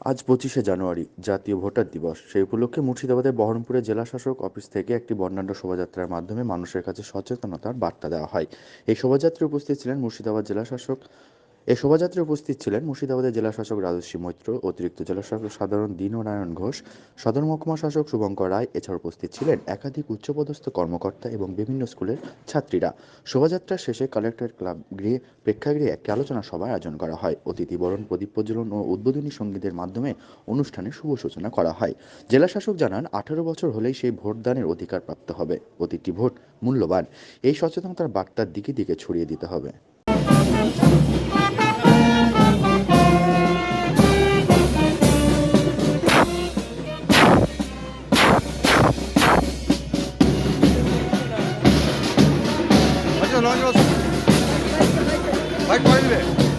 আজ পঁচিশে জানুয়ারি, জাতীয় ভোটার দিবস। সেই উপলক্ষে মুর্শিদাবাদের বহরমপুরের জেলাশাসক অফিস থেকে একটি বর্ণাঢ্য শোভাযাত্রার মাধ্যমে মানুষের কাছে সচেতনতার বার্তা দেওয়া হয়। এই শোভাযাত্রায় উপস্থিত ছিলেন মুর্শিদাবাদ জেলা শাসক এই শোভাযাত্রায় উপস্থিত ছিলেন মুর্শিদাবাদের জেলা শাসক রাজস্বী মৈত্র, অতিরিক্ত জেলা শাসক সাধারণ দীননারায়ণ ঘোষ, সদর মহকুমা শাসক শুভঙ্কর রায়, এছাড়া উপস্থিত ছিলেন একাধিক উচ্চপদস্থ কর্মকর্তা এবং বিভিন্ন স্কুলের ছাত্রীরা। শোভাযাত্রার শেষে কালেক্টর ক্লাব গৃহে প্রেক্ষাগৃহে একটি আলোচনা সভার আয়োজন করা হয়। অতিথি বরণ, প্রদীপ প্রজ্বলন ও উদ্বোধনী সঙ্গীতের মাধ্যমে অনুষ্ঠানের শুভ সূচনা করা হয়। জেলা শাসক জানান, আঠারো বছর হলেই সেই ভোটদানের অধিকার প্রাপ্ত হবে। প্রতিটি ভোট মূল্যবান। এই সচেতনতার বার্তার দিকে দিকে ছড়িয়ে দিতে হবে। バります。はい、れで。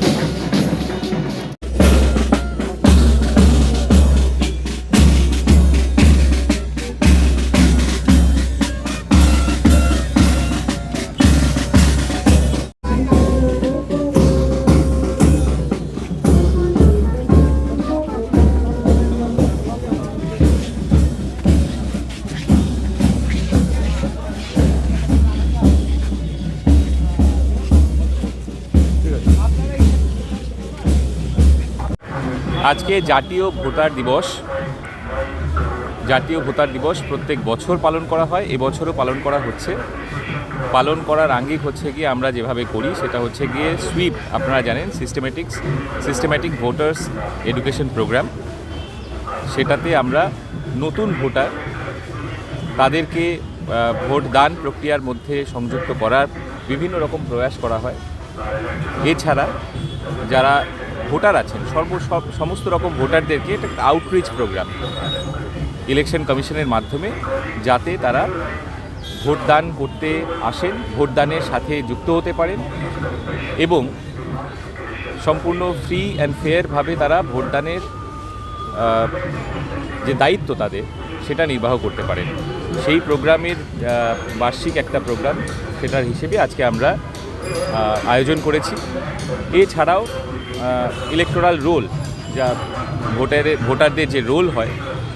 আজকে জাতীয় ভোটার দিবস। জাতীয় ভোটার দিবস প্রত্যেক বছর পালন করা হয় এবছরও পালন করা হচ্ছে। পালন করার আঙ্গিক হচ্ছে গিয়ে আমরা যেভাবে করি সেটা হচ্ছে গিয়ে সুইপ আপনারা জানেন systematics systematic voters education programme সেটাতে আমরা নতুন ভোটার তাদেরকে আহ, ভোটদান প্রক্রিয়ার মধ্যে সংযুক্ত করার বিভিন্ন রকম প্রয়াস করা হয়। এছাড়া যারা ভোটার আছেন, সর্ব, সব, সমস্ত রকম ভোটারদেরকে একটা আউটরিচ প্রোগ্রাম ইলেকশন কমিশনের মাধ্যমে যাতে তারা ভোটদান করতে আসেন, ভোটদানের সাথে যুক্ত হতে পারেন এবং সম্পূর্ণ ফ্রি অ্যান্ড ফেয়ারভাবে তারা ভোটদানের যে দায়িত্ব তাদের, সেটা নির্বাহ করতে পারেন। সেই প্রোগ্রামের বার্ষিক একটা প্রোগ্রাম সেটার হিসেবে আজকে আমরা আয়োজন করেছি। এছাড়াও ইলেকটোরাল রোল যা ভোটারের, ভোটারদের যে রোল হয়,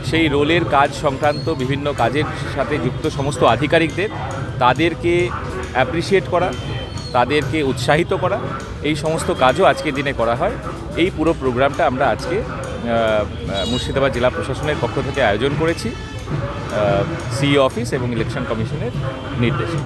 সেই রোলের কাজ সংক্রান্ত বিভিন্ন কাজের সাথে যুক্ত সমস্ত আধিকারিকদের, তাদেরকে অ্যাপ্রিসিয়েট করা, তাদেরকে উৎসাহিত করা, এই সমস্ত কাজও আজকের দিনে করা হয়। এই পুরো প্রোগ্রামটা আমরা আজকে মুর্শিদাবাদ জেলা প্রশাসনের পক্ষ থেকে আয়োজন করেছি সিই অফিস এবং ইলেকশন কমিশনের নির্দেশে।